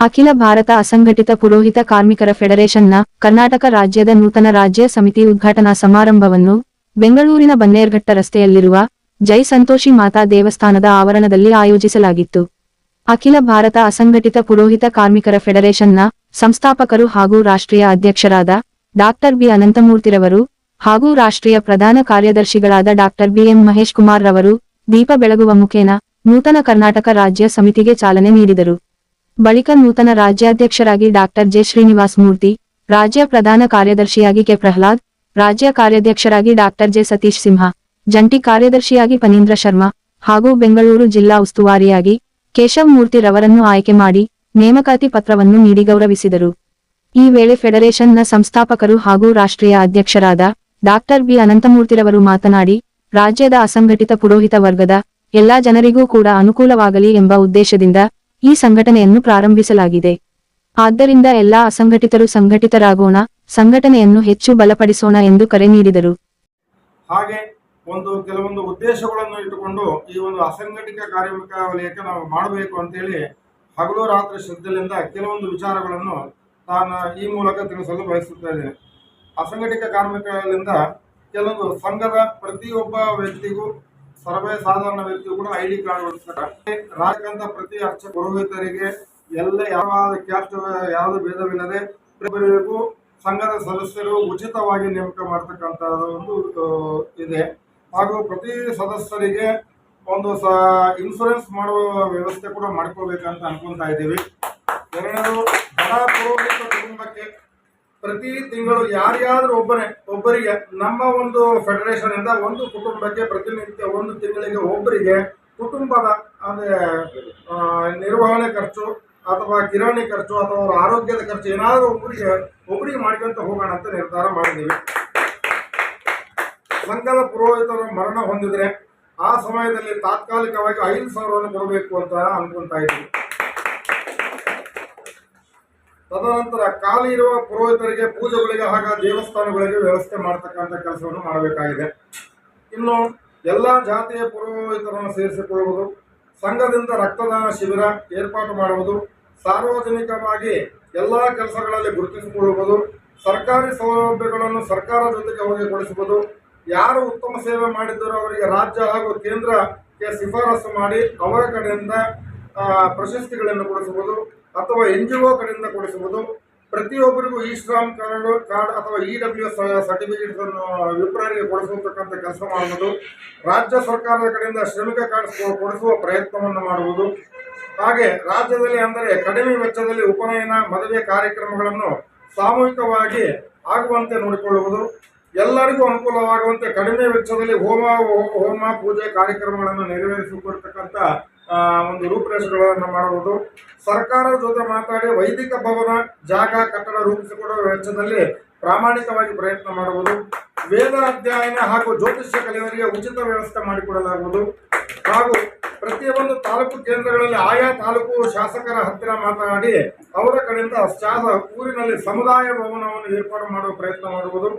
ಅಖಿಲ ಭಾರತ ಅಸಂಘಟಿತ ಪುರೋಹಿತ ಕಾರ್ಮಿಕರ ಫೆಡರೇಷನ್ನ ಕರ್ನಾಟಕ ರಾಜ್ಯದ ನೂತನ ರಾಜ್ಯ ಸಮಿತಿ ಉದ್ಘಾಟನಾ ಸಮಾರಂಭವನ್ನು ಬೆಂಗಳೂರಿನ ಬನ್ನೇರ್ಘಟ್ಟ ರಸ್ತೆಯಲ್ಲಿರುವ ಜೈ ಸಂತೋಷಿ ಮಾತಾ ದೇವಸ್ಥಾನದ ಆವರಣದಲ್ಲಿ ಆಯೋಜಿಸಲಾಗಿತ್ತು. ಅಖಿಲ ಭಾರತ ಅಸಂಘಟಿತ ಪುರೋಹಿತ ಕಾರ್ಮಿಕರ ಫೆಡರೇಷನ್ನ ಸಂಸ್ಥಾಪಕರು ಹಾಗೂ ರಾಷ್ಟ್ರೀಯ ಅಧ್ಯಕ್ಷರಾದ ಡಾಕ್ಟರ್ ಬಿ ಅನಂತಮೂರ್ತಿರವರು ಹಾಗೂ ರಾಷ್ಟ್ರೀಯ ಪ್ರಧಾನ ಕಾರ್ಯದರ್ಶಿಗಳಾದ ಡಾಕ್ಟರ್ ಬಿಎಂ ಮಹೇಶ್ ಕುಮಾರ್ ರವರು ದೀಪ ಬೆಳಗುವ ಮುಖೇನ ನೂತನ ಕರ್ನಾಟಕ ರಾಜ್ಯ ಸಮಿತಿಗೆ ಚಾಲನೆ ನೀಡಿದರು. ಬಳಿಕ ನೂತನ ರಾಜ್ಯಾಧ್ಯಕ್ಷರಾಗಿ ಡಾಕ್ಟರ್ ಜೆ ಶ್ರೀನಿವಾಸ್ ಮೂರ್ತಿ, ರಾಜ್ಯ ಪ್ರಧಾನ ಕಾರ್ಯದರ್ಶಿಯಾಗಿ ಕೆ ಪ್ರಹ್ಲಾದ್, ರಾಜ್ಯ ಕಾರ್ಯಾಧ್ಯಕ್ಷರಾಗಿ ಡಾಕ್ಟರ್ ಜೆ ಸತೀಶ್ ಸಿಂಹ, ಜಂಟಿ ಕಾರ್ಯದರ್ಶಿಯಾಗಿ ಪನೀಂದ್ರ ಶರ್ಮಾ ಹಾಗೂ ಬೆಂಗಳೂರು ಜಿಲ್ಲಾ ಉಸ್ತುವಾರಿಯಾಗಿ ಕೇಶವ್ ಮೂರ್ತಿ ರವರನ್ನು ಆಯ್ಕೆ ಮಾಡಿ ನೇಮಕಾತಿ ಪತ್ರವನ್ನು ನೀಡಿ ಗೌರವಿಸಿದರು. ಈ ವೇಳೆ ಫೆಡರೇಷನ್ನ ಸಂಸ್ಥಾಪಕರು ಹಾಗೂ ರಾಷ್ಟ್ರೀಯ ಅಧ್ಯಕ್ಷರಾದ ಡಾಕ್ಟರ್ ಬಿ ಅನಂತಮೂರ್ತಿರವರು ಮಾತನಾಡಿ, ರಾಜ್ಯದ ಅಸಂಘಟಿತ ಪುರೋಹಿತ ವರ್ಗದ ಎಲ್ಲಾ ಜನರಿಗೂ ಕೂಡ ಅನುಕೂಲವಾಗಲಿ ಎಂಬ ಉದ್ದೇಶದಿಂದ ಈ ಸಂಘಟನೆಯನ್ನು ಪ್ರಾರಂಭಿಸಲಾಗಿದೆ. ಆದ್ದರಿಂದ ಎಲ್ಲಾ ಅಸಂಘಟಿತರು ಸಂಘಟಿತರಾಗೋಣ, ಸಂಘಟನೆಯನ್ನು ಹೆಚ್ಚು ಬಲಪಡಿಸೋಣ ಎಂದು ಕರೆ ನೀಡಿದರು. ಹಾಗೆ ಒಂದು ಕೆಲವೊಂದು ಉದ್ದೇಶಗಳನ್ನು ಇಟ್ಟುಕೊಂಡು ಈ ಒಂದು ಅಸಂಘಟಿತ ಕಾರ್ಮಿಕ ವಲಯಕ್ಕೆ ನಾವು ಮಾಡಬೇಕು ಅಂತೇಳಿ ಹಗಲು ರಾತ್ರಿ ಶ್ರದ್ಧೆಯಿಂದ ಕೆಲವೊಂದು ವಿಚಾರಗಳನ್ನು ನಾನು ಈ ಮೂಲಕ ತಿಳಿಸಲು ಬಯಸುತ್ತಾ ಇದ್ದೇನೆ. ಅಸಂಘಟಿತ ಕಾರ್ಮಿಕರಿಂದ ಕೆಲವೊಂದು ಸಂಘದ ಪ್ರತಿಯೊಬ್ಬ ವ್ಯಕ್ತಿಗೂ ಸರ್ವೇ ಸಾಧಾರಣ ವ್ಯಕ್ತಿ ಕೂಡ ಐ ಡಿ ಕಾರ್ಡ್ ಹೊಡಿಸ್ತಾರೆ ರಾಜಕಂತ ಪ್ರತಿ ಅರ್ಚ ಪುರೋಹಿತರಿಗೆ ಎಲ್ಲ ಯಾವ ಕ್ಯಾಸ್ಟ್ ಯಾವುದು ಭೇದವಿಲ್ಲದೆ ಪ್ರತಿಯೊಬ್ಬರಿಗೂ ಸಂಘದ ಸದಸ್ಯರು ಉಚಿತವಾಗಿ ನೇಮಕ ಮಾಡ್ತಕ್ಕಂಥದ್ದು ಒಂದು ಇದೆ. ಹಾಗೂ ಪ್ರತಿ ಸದಸ್ಯರಿಗೆ ಒಂದು ಸ ಇನ್ಸೂರೆನ್ಸ್ ಮಾಡುವ ವ್ಯವಸ್ಥೆ ಕೂಡ ಮಾಡ್ಕೋಬೇಕಂತ ಅನ್ಕೊಂತಾ ಇದ್ದೀವಿ. ಎರಡನೇದು, ಬಡ ಪುರೋಹಿತ ಕುಟುಂಬಕ್ಕೆ ಪ್ರತಿ ತಿಂಗಳು ಯಾರ್ಯಾದ್ರೂ ಒಬ್ಬರೇ, ಒಬ್ಬರಿಗೆ, ನಮ್ಮ ಒಂದು ಫೆಡರೇಷನ್ ಇಂದ ಒಂದು ಕುಟುಂಬಕ್ಕೆ ಪ್ರತಿನಿತ್ಯ ಒಂದು ತಿಂಗಳಿಗೆ ಒಬ್ಬರಿಗೆ ಕುಟುಂಬದ, ಅಂದ್ರೆ ನಿರ್ವಹಣೆ ಖರ್ಚು ಅಥವಾ ಕಿರಾಣಿ ಖರ್ಚು ಅಥವಾ ಅವರ ಆರೋಗ್ಯದ ಖರ್ಚು ಏನಾದರೂ ಒಬ್ಬರಿಗೆ ಒಬ್ಬರಿಗೆ ಮಾಡ್ಕೊಂತ ಹೋಗೋಣ ಅಂತ ನಿರ್ಧಾರ ಮಾಡಿದ್ದೀವಿ. ಸಂಘದ ಪುರೋಹಿತರು ಮರಣ ಹೊಂದಿದ್ರೆ ಆ ಸಮಯದಲ್ಲಿ ತಾತ್ಕಾಲಿಕವಾಗಿ ಐದು ಸಾವಿರವನ್ನು ಕೊಡಬೇಕು ಅಂತ ಅನ್ಕೊಂತಾ ಇದ್ದೀವಿ. ತದನಂತರ ಖಾಲಿ ಇರುವ ಪುರೋಹಿತರಿಗೆ ಪೂಜೆಗಳಿಗೆ ಹಾಗೂ ದೇವಸ್ಥಾನಗಳಿಗೆ ವ್ಯವಸ್ಥೆ ಮಾಡತಕ್ಕಂಥ ಕೆಲಸವನ್ನು ಮಾಡಬೇಕಾಗಿದೆ. ಇನ್ನು ಎಲ್ಲ ಜಾತಿಯ ಪುರೋಹಿತರನ್ನು ಸೇರಿಸಿಕೊಳ್ಳುವುದು, ಸಂಘದಿಂದ ರಕ್ತದಾನ ಶಿಬಿರ ಏರ್ಪಾಟು ಮಾಡುವುದು, ಸಾರ್ವಜನಿಕವಾಗಿ ಎಲ್ಲ ಕೆಲಸಗಳಲ್ಲಿ ಗುರುತಿಸಿಕೊಳ್ಳುವುದು, ಸರ್ಕಾರಿ ಸೌಲಭ್ಯಗಳನ್ನು ಸರ್ಕಾರ ಜೊತೆಗೆ ಕೊಡಿಸುವುದು ಯಾರು ಉತ್ತಮ ಸೇವೆ ಮಾಡಿದ್ದರೂ ಅವರಿಗೆ ರಾಜ್ಯ ಹಾಗೂ ಕೇಂದ್ರಕ್ಕೆ ಶಿಫಾರಸು ಮಾಡಿ ಅವರ ಕಡೆಯಿಂದ ಪ್ರಶಸ್ತಿಗಳನ್ನು ಕೊಡಿಸುವುದು ಅಥವಾ ಎನ್ ಜಿ ಒ ಕಡೆಯಿಂದ ಕೊಡಿಸುವುದು. ಪ್ರತಿಯೊಬ್ಬರಿಗೂ ಇ ಶ್ರಾಮ್ ಕಾರ್ಡ್ ಕಾರ್ಡ್ ಅಥವಾ ಇ ಡಬ್ಲ್ಯೂ ಸರ್ಟಿಫಿಕೇಟ್ ಅನ್ನು ವಿಪ್ರರಿಗೆ ಕೊಡಿಸತಕ್ಕಂಥ ಕೆಲಸ ಮಾಡುವುದು. ರಾಜ್ಯ ಸರ್ಕಾರದ ಕಡೆಯಿಂದ ಶ್ರಮಿಕ ಕಾರ್ಡ್ ಕೊಡಿಸುವ ಪ್ರಯತ್ನವನ್ನು ಮಾಡುವುದು. ಹಾಗೆ ರಾಜ್ಯದಲ್ಲಿ ಅಂದರೆ ಕಡಿಮೆ ವೆಚ್ಚದಲ್ಲಿ ಉಪನಯನ, ಮದುವೆ ಕಾರ್ಯಕ್ರಮಗಳನ್ನು ಸಾಮೂಹಿಕವಾಗಿ ಆಗುವಂತೆ ನೋಡಿಕೊಳ್ಳುವುದು. ಎಲ್ಲರಿಗೂ ಅನುಕೂಲವಾಗುವಂತೆ ಕಡಿಮೆ ವೆಚ್ಚದಲ್ಲಿ ಹೋಮ ಹೋಮ ಪೂಜೆ ಕಾರ್ಯಕ್ರಮಗಳನ್ನು ನೆರವೇರಿಸಿಕೊಡ್ತಕ್ಕಂಥ ಒಂದು ರೂಪುರೇಷೆಗಳನ್ನು ಮಾಡುವುದು ಸರ್ಕಾರದ ಜೊತೆ ಮಾತಾಡಿ ವೈದಿಕ ಭವನ, ಜಾಗ, ಕಟ್ಟಡ ರೂಪಿಸಿಕೊಡುವ ವೆಚ್ಚದಲ್ಲಿ ಪ್ರಾಮಾಣಿಕವಾಗಿ ಪ್ರಯತ್ನ ಮಾಡುವುದು ವೇದ ಅಧ್ಯಯನ ಹಾಗೂ ಜ್ಯೋತಿಷ್ಯ ಕಲಿಯವರಿಗೆ ಉಚಿತ ವ್ಯವಸ್ಥೆ ಮಾಡಿಕೊಡಲಾಗುವುದು. ಹಾಗೂ ಪ್ರತಿಯೊಂದು ತಾಲೂಕು ಕೇಂದ್ರಗಳಲ್ಲಿ ಆಯಾ ತಾಲೂಕು ಶಾಸಕರ ಹತ್ತಿರ ಮಾತನಾಡಿ ಅವರ ಕಡೆಯಿಂದ ಶಾಸ ಊರಿನಲ್ಲಿ ಸಮುದಾಯ ಭವನವನ್ನು ಏರ್ಪಾಡು ಮಾಡುವ ಪ್ರಯತ್ನ ಮಾಡುವುದು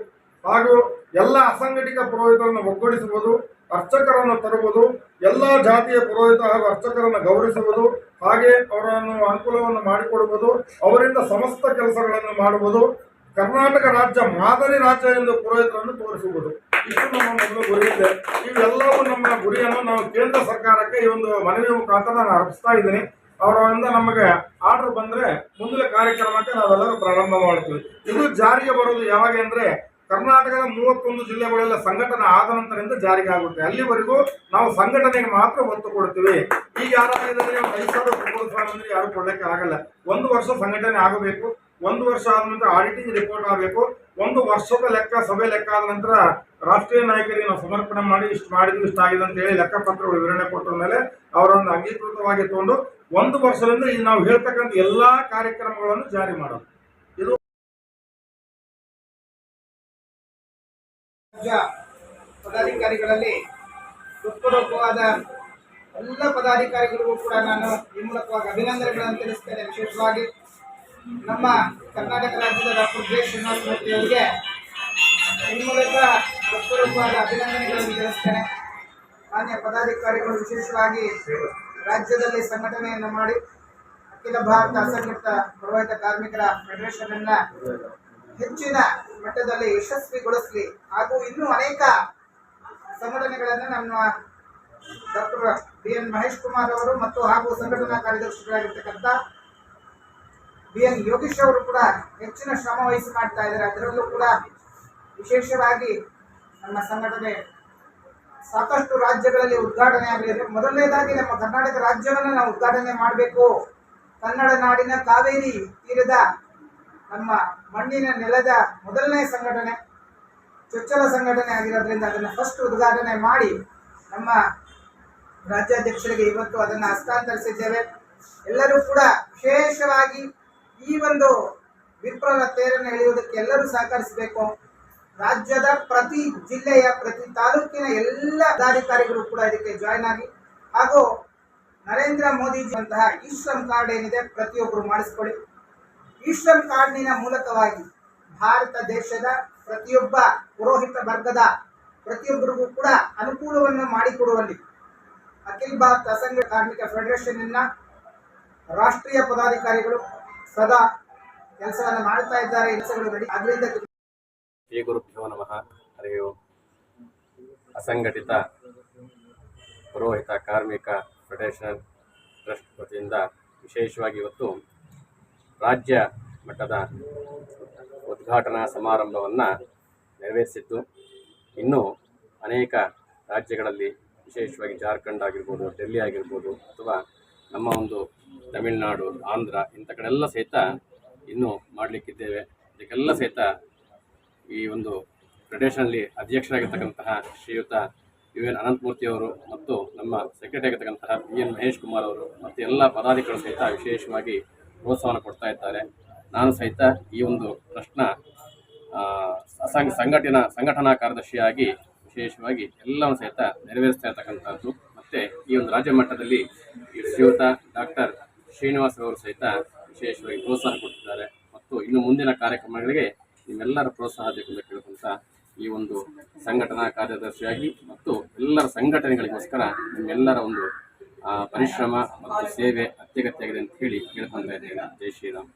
ಹಾಗೂ ಎಲ್ಲ ಅಸಂಘಟಿತ ಪುರೋಹಿತರನ್ನು ಒಗ್ಗೂಡಿಸುವುದು ಅರ್ಚಕರನ್ನು ತರುವುದು, ಎಲ್ಲ ಜಾತಿಯ ಪುರೋಹಿತ ಹಾಗೂ ಅರ್ಚಕರನ್ನು ಗೌರವಿಸುವುದು, ಹಾಗೆ ಅವರನ್ನು ಅನುಕೂಲವನ್ನು ಮಾಡಿಕೊಡುವುದು, ಅವರಿಂದ ಸಮಸ್ತ ಕೆಲಸಗಳನ್ನು ಮಾಡುವುದು, ಕರ್ನಾಟಕ ರಾಜ್ಯ ಮಾದರಿ ರಾಜ್ಯ ಎಂದು ಪುರೋಹಿತರನ್ನು ತೋರಿಸುವುದು. ಇಷ್ಟು ನಮ್ಮ ಮೊದಲು ಗುರಿ ಇದೆ. ಇವೆಲ್ಲವೂ ನಮ್ಮ ಗುರಿಯನ್ನು ನಾವು ಕೇಂದ್ರ ಸರ್ಕಾರಕ್ಕೆ ಈ ಒಂದು ಮನವಿ ಮುಖಾಂತರ ನಾನು ಅರ್ಪಿಸ್ತಾ ಇದ್ದೀನಿ. ಅವರಿಂದ ನಮಗೆ ಆರ್ಡರ್ ಬಂದ್ರೆ ಮುಂದಿನ ಕಾರ್ಯಕ್ರಮಕ್ಕೆ ನಾವೆಲ್ಲರೂ ಪ್ರಾರಂಭ ಮಾಡ್ತೀವಿ. ಇದು ಜಾರಿಗೆ ಬರೋದು ಯಾವಾಗ ಅಂದ್ರೆ ಕರ್ನಾಟಕದ ಮೂವತ್ತೊಂದು ಜಿಲ್ಲೆಗಳೆಲ್ಲ ಸಂಘಟನೆ ಆದ ನಂತರದಿಂದ ಜಾರಿಗೆ ಆಗುತ್ತೆ. ಅಲ್ಲಿವರೆಗೂ ನಾವು ಸಂಘಟನೆಗೆ ಮಾತ್ರ ಒತ್ತು ಕೊಡ್ತೀವಿ. ಈಗ ಯಾರಾದ್ರೆ ಐದು ಸಾವಿರ ಅಂದ್ರೆ ಯಾರು ಕೊಡಲಿಕ್ಕೆ ಆಗಲ್ಲ. ಒಂದು ವರ್ಷ ಸಂಘಟನೆ ಆಗಬೇಕು. ಒಂದು ವರ್ಷ ಆದ ನಂತರ ಆಡಿಟಿಂಗ್ ರಿಪೋರ್ಟ್ ಆಗಬೇಕು. ಒಂದು ವರ್ಷದ ಲೆಕ್ಕ, ಸಭೆ ಲೆಕ್ಕ ಆದ ನಂತರ ರಾಷ್ಟ್ರೀಯ ನಾಯಕರಿಗೆ ನಾವು ಸಮರ್ಪಣೆ ಮಾಡಿ ಇಷ್ಟು ಮಾಡಿದ್ವಿ, ಇಷ್ಟ ಆಗಿದೆ ಅಂತ ಹೇಳಿ ಲೆಕ್ಕಪತ್ರಗಳು ವಿವರಣೆ ಕೊಟ್ಟ ಮೇಲೆ ಅವರನ್ನು ಅಂಗೀಕೃತವಾಗಿ ತಗೊಂಡು ಒಂದು ವರ್ಷದಿಂದ ಈಗ ನಾವು ಹೇಳ್ತಕ್ಕಂಥ ಎಲ್ಲಾ ಕಾರ್ಯಕ್ರಮಗಳನ್ನು ಜಾರಿ ಮಾಡೋದು. ರಾಜ್ಯ ಪದಾಧಿಕಾರಿಗಳಲ್ಲಿ ಹೃತ್ಪೂರ್ವಕವಾದ ಎಲ್ಲ ಪದಾಧಿಕಾರಿಗಳಿಗೂ ಕೂಡ ನಾನು ಈ ಮೂಲಕವಾಗಿ ಅಭಿನಂದನೆಗಳನ್ನು ತಿಳಿಸ್ತೇನೆ. ವಿಶೇಷವಾಗಿ ನಮ್ಮ ಕರ್ನಾಟಕ ರಾಜ್ಯದ ಡಾಕ್ಟರ್ ಜೆ ಶ್ರೀನಿವಾಸ ಮೂರ್ತಿ ಅವರಿಗೆ ಈ ಮೂಲಕ ಹೃತ್ಪೂರ್ವಕವಾದ ಅಭಿನಂದನೆಗಳನ್ನು ತಿಳಿಸ್ತೇನೆ. ಮಾನ್ಯ ಪದಾಧಿಕಾರಿಗಳು ವಿಶೇಷವಾಗಿ ರಾಜ್ಯದಲ್ಲಿ ಸಂಘಟನೆಯನ್ನು ಮಾಡಿ ಅಖಿಲ ಭಾರತ ಅಸಂಘಟಿತ ಪ್ರವಾಹಿತ ಕಾರ್ಮಿಕರ ಫೆಡರೇಷನ್ ಅನ್ನ ಹೆಚ್ಚಿನ ಮಟ್ಟದಲ್ಲಿ ಯಶಸ್ವಿಗೊಳಿಸಲಿ. ಹಾಗೂ ಇನ್ನೂ ಅನೇಕ ಸಂಘಟನೆಗಳನ್ನು ನಮ್ಮ doctor B N Mahesh Kumar ಅವರು ಮತ್ತು ಹಾಗೂ ಸಂಘಟನಾ ಕಾರ್ಯದರ್ಶಿಗಳಾಗಿರ್ತಕ್ಕಂಥ ಬಿ ಎನ್ ಯೋಗೀಶ್ ಅವರು ಕೂಡ ಹೆಚ್ಚಿನ ಶ್ರಮ ವಹಿಸಿ ಮಾಡ್ತಾ ಇದ್ದಾರೆ. ಅದರಲ್ಲೂ ಕೂಡ ವಿಶೇಷವಾಗಿ ನಮ್ಮ ಸಂಘಟನೆ ಸಾಕಷ್ಟು ರಾಜ್ಯಗಳಲ್ಲಿ ಉದ್ಘಾಟನೆ ಆಗಲಿದೆ ಮೊದಲನೇದಾಗಿ ನಮ್ಮ ಕರ್ನಾಟಕ ರಾಜ್ಯವನ್ನು ನಾವು ಉದ್ಘಾಟನೆ ಮಾಡಬೇಕು. ಕನ್ನಡ ನಾಡಿನ ಕಾವೇರಿ ತೀರದ ನಮ್ಮ ಮಣ್ಣಿನ ನೆಲದ ಮೊದಲನೇ ಸಂಘಟನೆ, ಚೊಚ್ಚಲ ಸಂಘಟನೆ ಆಗಿರೋದ್ರಿಂದ ಅದನ್ನು ಫಸ್ಟ್ ಉದ್ಘಾಟನೆ ಮಾಡಿ ನಮ್ಮ ರಾಜ್ಯಾಧ್ಯಕ್ಷರಿಗೆ ಇವತ್ತು ಅದನ್ನು ಹಸ್ತಾಂತರಿಸಿದ್ದೇವೆ. ಎಲ್ಲರೂ ಕೂಡ ವಿಶೇಷವಾಗಿ ಈ ಒಂದು ವಿಪ್ರರ ತೇರನ್ನು ಎಳೆಯುವುದಕ್ಕೆ ಎಲ್ಲರೂ ಸಹಕರಿಸಬೇಕು. ರಾಜ್ಯದ ಪ್ರತಿ ಜಿಲ್ಲೆಯ, ಪ್ರತಿ ತಾಲೂಕಿನ ಎಲ್ಲ ಪದಾಧಿಕಾರಿಗಳು ಕೂಡ ಇದಕ್ಕೆ ಜಾಯ್ನ್ ಆಗಿ ಹಾಗೂ ನರೇಂದ್ರ ಮೋದಿಜಿ ಅಂತಹ ಈ ಶ್ರಮ್ ಕಾರ್ಡ್ ಏನಿದೆ ಪ್ರತಿಯೊಬ್ಬರು ಮಾಡಿಸ್ಕೊಳ್ಳಿ. ಈ ಶ್ರಮ್ ಕಾರ್ಡ್ನಿನ ಮೂಲಕವಾಗಿ ಭಾರತ ದೇಶದ ಪ್ರತಿಯೊಬ್ಬ ಪುರೋಹಿತ ವರ್ಗದ ಪ್ರತಿಯೊಬ್ಬರಿಗೂ ಕೂಡ ಅನುಕೂಲವನ್ನು ಮಾಡಿಕೊಡುವಲ್ಲಿ ಅಖಿಲ ಭಾರತ ಅಸಂಘ ಕಾರ್ಮಿಕ ಫೆಡರೇಷನ್ನ ರಾಷ್ಟ್ರೀಯ ಪದಾಧಿಕಾರಿಗಳು ಸದಾ ಕೆಲಸವನ್ನು ಮಾಡ್ತಾ ಇದ್ದಾರೆ ಅದರಿಂದ ಶ್ರೀ ಗುರುಭ್ಯೋ ನಮಃ. ಹರಿ ಅಸಂಘಟಿತ ಪುರೋಹಿತ ಕಾರ್ಮಿಕ ಫೆಡರೇಷನ್ ಟ್ರಸ್ಟ್ ವತಿಯಿಂದ ವಿಶೇಷವಾಗಿ ಇವತ್ತು ರಾಜ್ಯ ಮಟ್ಟದ ಉದ್ಘಾಟನಾ ಸಮಾರಂಭವನ್ನು ನೆರವೇರಿಸಿದ್ದು ಇನ್ನೂ ಅನೇಕ ರಾಜ್ಯಗಳಲ್ಲಿ, ವಿಶೇಷವಾಗಿ ಜಾರ್ಖಂಡ್ ಆಗಿರ್ಬೋದು, ಡೆಲ್ಲಿ ಆಗಿರ್ಬೋದು, ಅಥವಾ ನಮ್ಮ ಒಂದು ತಮಿಳುನಾಡು, ಆಂಧ್ರ, ಇಂಥ ಕಡೆಲ್ಲ ಸಹಿತ ಇನ್ನೂ ಮಾಡಲಿಕ್ಕಿದ್ದೇವೆ. ಇದಕ್ಕೆಲ್ಲ ಸಹಿತ ಈ ಒಂದು ಫೆಡರೇಷನಲ್ಲಿ ಅಧ್ಯಕ್ಷರಾಗಿರ್ತಕ್ಕಂತಹ ಶ್ರೀಯುತ ಯು ಎನ್ ಅನಂತಮೂರ್ತಿಯವರು ಮತ್ತು ನಮ್ಮ ಸೆಕ್ರೆಟರಿ ಆಗಿರ್ತಕ್ಕಂತಹ ಬಿ ಎನ್ ಮಹೇಶ್ ಕುಮಾರ್ ಅವರು ಮತ್ತು ಎಲ್ಲ ಪದಾಧಿಕಾರಿಗಳು ಸಹಿತ ವಿಶೇಷವಾಗಿ ಪ್ರೋತ್ಸಾಹವನ್ನು ಕೊಡ್ತಾ ಇದ್ದಾರೆ. ನಾನು ಸಹಿತ ಈ ಒಂದು ಪ್ರಶ್ನ ಆ, ಅಸಂಘ ಸಂಘಟನಾ ಸಂಘಟನಾ ಕಾರ್ಯದರ್ಶಿಯಾಗಿ ವಿಶೇಷವಾಗಿ ಎಲ್ಲವನ್ನು ಸಹಿತ ನೆರವೇರಿಸ್ತಾ ಇರ್ತಕ್ಕಂಥದ್ದು. ಮತ್ತು ಈ ಒಂದು ರಾಜ್ಯ ಮಟ್ಟದಲ್ಲಿ ಶ್ರೀಯುತ ಡಾಕ್ಟರ್ ಶ್ರೀನಿವಾಸ್ ಅವರು ಸಹಿತ ವಿಶೇಷವಾಗಿ ಪ್ರೋತ್ಸಾಹ ಕೊಡ್ತಿದ್ದಾರೆ ಮತ್ತು ಇನ್ನು ಮುಂದಿನ ಕಾರ್ಯಕ್ರಮಗಳಿಗೆ ನಿಮ್ಮೆಲ್ಲರ ಪ್ರೋತ್ಸಾಹ ಬೇಕು ಅಂತ ಈ ಒಂದು ಸಂಘಟನಾ ಕಾರ್ಯದರ್ಶಿಯಾಗಿ ಮತ್ತು ಎಲ್ಲರ ಸಂಘಟನೆಗಳಿಗೋಸ್ಕರ ನಿಮ್ಮೆಲ್ಲರ ಒಂದು ಪರಿಶ್ರಮ ಮತ್ತು ಸೇವೆ ಅತ್ಯಗತ್ಯ ಆಗಿದೆ ಅಂತ ಹೇಳಿ ಕೇಳ್ಕೊಂತ ಇದ್ದೇನೆ. ಜೈ ಶ್ರೀರಾಮ್.